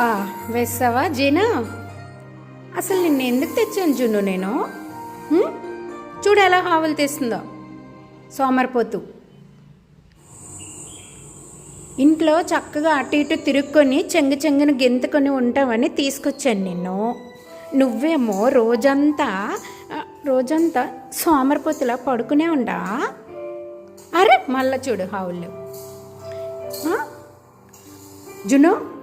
ఆ, వేస్తావా? జీనా? అసలు నిన్ను ఎందుకు తెచ్చాను జున్ను నేను? చూడు ఎలా హావులు తెస్తుందో. సోమరిపోతు. ఇంట్లో చక్కగా అటు ఇటు తిరుక్కొని చెంగు చెంగును గెంతుకొని ఉంటామని తీసుకొచ్చాను నిన్ను. నువ్వేమో రోజంతా రోజంతా సోమరిపోతులా పడుకునే ఉండా? అరే మళ్ళా చూడు హావులు జునో జును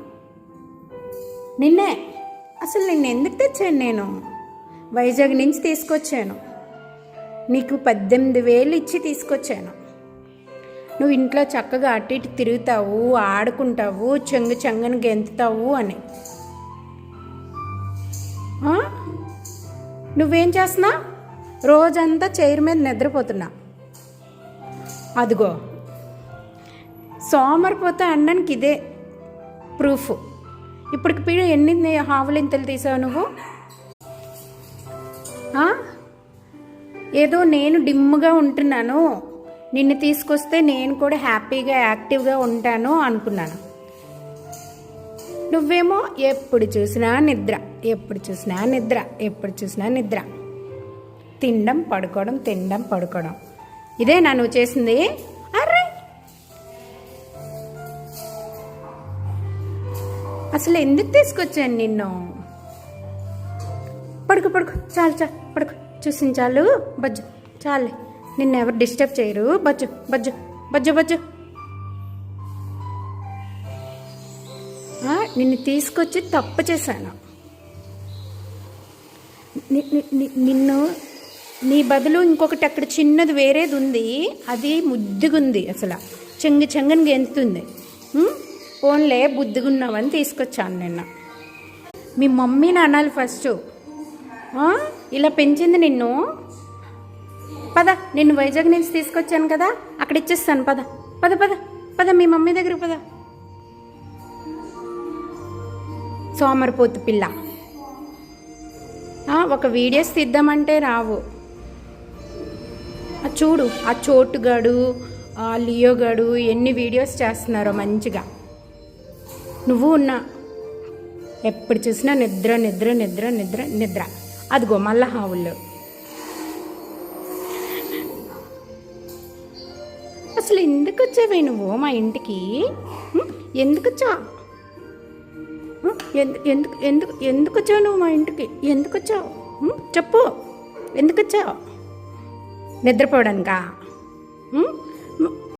నిన్నే. అసలు నిన్ను ఎందుకు తెచ్చాను నేను? వైజాగ్ నుంచి తీసుకొచ్చాను. నీకు పద్దెనిమిది వేలు ఇచ్చి తీసుకొచ్చాను. నువ్వు ఇంట్లో చక్కగా అటు ఇటు తిరుగుతావు ఆడుకుంటావు చెంగు చెంగను గెంతుతావు అని. నువ్వేం చేస్తున్నా? రోజంతా చైర్ మీద నిద్రపోతున్నా. అదిగో. సోమరిపోతే అనడానికి ఇదే ప్రూఫ్. ఇప్పటికి పీడ ఎన్ని హావులింతలు తీసావు నువ్వు? ఏదో నేను డిమ్గా ఉంటున్నాను. నిన్ను తీసుకొస్తే నేను కూడా హ్యాపీగా యాక్టివ్గా ఉంటాను అనుకున్నాను. నువ్వేమో ఎప్పుడు చూసినా నిద్ర ఎప్పుడు చూసినా నిద్ర ఎప్పుడు చూసినా నిద్ర. తినడం పడుకోవడం తినడం పడుకోవడం. ఇదే నువ్వు చేసింది? అసలు ఎందుకు తీసుకొచ్చాను నిన్ను? పడుకో పడుకో. చాలు చాలు. పడుకో. చూసిన చాలు. బజ్జు. చాలే. నిన్ను ఎవరు డిస్టర్బ్ చేయరు. బజ్జు బజ్జు బజ్జు బజ్జు. నిన్ను తీసుకొచ్చి తప్పు చేశాను. నిన్ను నీ బదులు ఇంకొకటి అక్కడ చిన్నది వేరేది ఉంది. అది ముద్దుగుంది అసలు. చెంగు చెంగని గెంతుతుంది. ఫోన్లే బుద్ధిగున్నావని తీసుకొచ్చాను నిన్న. మీ మమ్మీని అనాలి ఫస్ట్ ఇలా పెంచింది నిన్ను? పద నిన్ను వైజాగ్ నుంచి తీసుకొచ్చాను కదా అక్కడ ఇచ్చేస్తాను పద. పద పద పద మీ మమ్మీ దగ్గర పద. సోమరిపోతు పిల్ల. ఒక వీడియోస్ తీద్దామంటే రావు. ఆ చూడు ఆ చోటుగాడు ఆ లియోగాడు ఎన్ని వీడియోస్ చేస్తున్నారో మంచిగా. నువ్వు ఉన్నా. ఎప్పుడు చూసినా నిద్ర నిద్ర నిద్ర నిద్ర నిద్ర. అదిగో మళ్ళా హావుల్లో. అసలు ఎందుకు వచ్చావే నువ్వు మా ఇంటికి? ఎందుకు వచ్చావు ఎందుకు ఎందుకు ఎందుకు వచ్చావు నువ్వు మా ఇంటికి? ఎందుకు వచ్చావు? చెప్పు. ఎందుకు వచ్చావు? నిద్రపోవడానికా?